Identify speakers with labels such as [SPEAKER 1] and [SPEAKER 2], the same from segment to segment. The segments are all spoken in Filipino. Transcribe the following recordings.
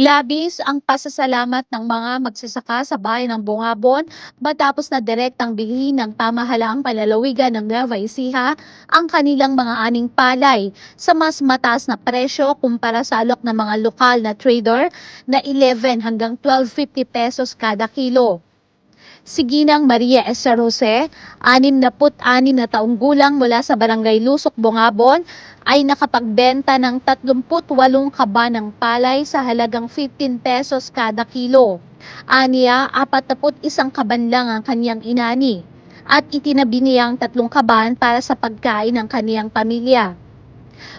[SPEAKER 1] Labis ang pasasalamat ng mga magsasaka sa bayan ng Bungabon matapos na direktang bilhin ng pamahalaang palalawigan ng Nueva Ecija ang kanilang mga aning palay sa mas mataas na presyo kumpara sa alok ng mga lokal na trader na 11 hanggang 12.50 pesos kada kilo. Si Ginang Maria Esa Jose, 66 na taong gulang mula sa Barangay Lusok, Bungabon, ay nakapagbenta ng 38 kaba ng palay sa halagang 15 pesos kada kilo. Aniya, 41 kaban lang ang kanyang inani at itinabi niya ang tatlong kaban para sa pagkain ng kaniyang pamilya.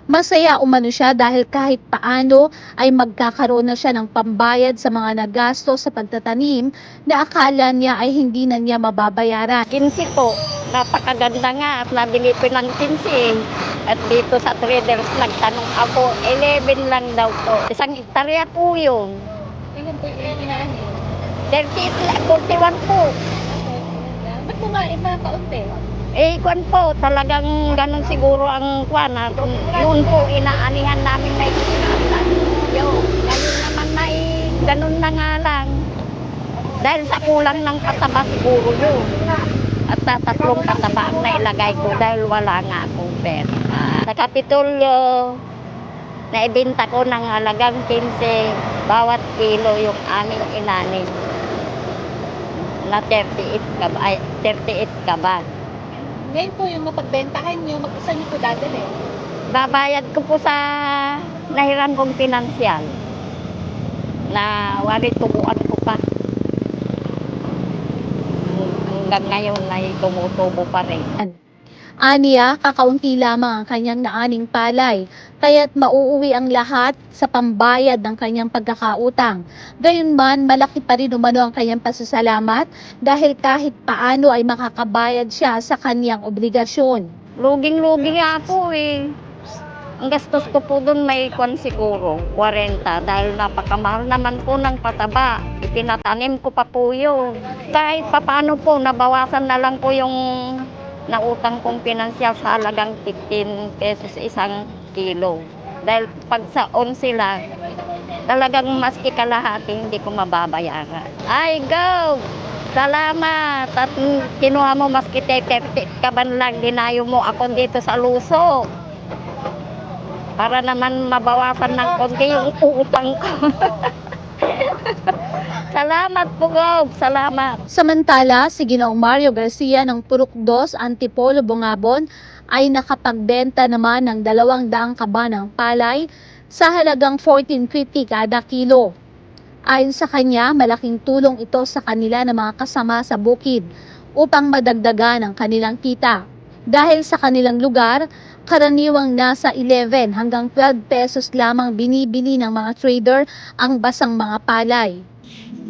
[SPEAKER 1] Masaya umano siya dahil kahit paano ay magkakaroon na siya ng pambayad sa mga nagasto sa pagtatanim na akala niya ay hindi na niya mababayaran.
[SPEAKER 2] 15 po. Napakaganda nga at nabili ko ng 15. At dito sa traders nagtanong ako, 11 lang daw to. Isang hektarya po yun.
[SPEAKER 1] Ilan po yung?
[SPEAKER 2] 38 lang, 41 po.
[SPEAKER 1] Ba't mo nga iba kaunti?
[SPEAKER 2] Eh, kwan po, talagang ganun siguro ang kwan. ha. Kung Yun po, inaanihan namin na. Yo, ngayon naman na eh, ganun na nga lang. Dahil sa kulang ng kataba siguro yun. At tatlong kataba ang nailagay ko dahil wala nga akong pera. Sa Kapitolyo, naibinta ko ng halagang 15 bawat kilo yung aming inanin na 38 kaba, ay, 38 kaba.
[SPEAKER 1] Ngayon po yung mapagbentahan niyo, mag-isa niyo po dadali.
[SPEAKER 2] Babayad ko po sa nahiran kong pinansyal na wali tubuan ko pa. Hanggang ngayon ay tumutubo pa rin.
[SPEAKER 1] Aniya, kakaunti lamang ang kanyang naaning palay, kaya't mauuwi ang lahat sa pambayad ng kanyang pagkakautang. Gayunman, malaki pa rin umano ang kanyang pasasalamat dahil kahit paano ay makakabayad siya sa kanyang obligasyon.
[SPEAKER 2] Luging-lugi nga po eh. Ang gastos ko po doon may kwan siguro, 40, dahil napakamahal naman po ng pataba. Itinatanim ko pa po yun. Kahit papano po, nabawasan na lang po yung nautang kong pinansyal sa halagang 15 pesos isang kilo. Dahil pag sa 11 lang, talagang maski kalahati hindi ko mababayaran. Ay, go! Salamat! At kinuha mo maski 30 ka man lang, dinayo mo ako dito sa luso. Para naman mabawasan ng konti yung utang ko. Salamat po, Gob. Salamat.
[SPEAKER 1] Samantala, si Ginoong Mario Garcia ng Purok 2, Antipolo, Bungabon ay nakapagbenta naman ng dalawang daang kaba ng palay sa halagang 14.50 kada kilo. Ayon sa kanya, malaking tulong ito sa kanila ng mga kasama sa bukid upang madagdagan ang kanilang kita. Dahil sa kanilang lugar, karaniwang nasa 11 hanggang 12 pesos lamang binibili ng mga trader ang basang mga palay.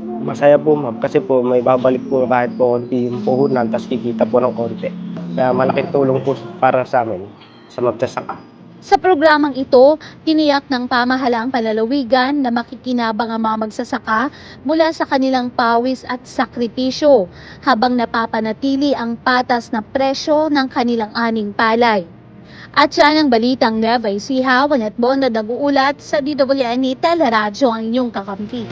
[SPEAKER 3] Masaya po ma'am kasi po may babalik po kahit po konti yung puhunan tapos kikita po ng konti. Kaya malaking tulong po para sa amin sa magsasaka.
[SPEAKER 1] Sa programang ito, tiniyak ng pamahalaang palalawigan na makikinabang ang mga magsasaka mula sa kanilang pawis at sakripisyo habang napapanatili ang patas na presyo ng kanilang aning palay. At yan ang balitang Nueva Ecija, Wanet Bon na nag-uulat sa DWN Teleradyo ang inyong kakampi.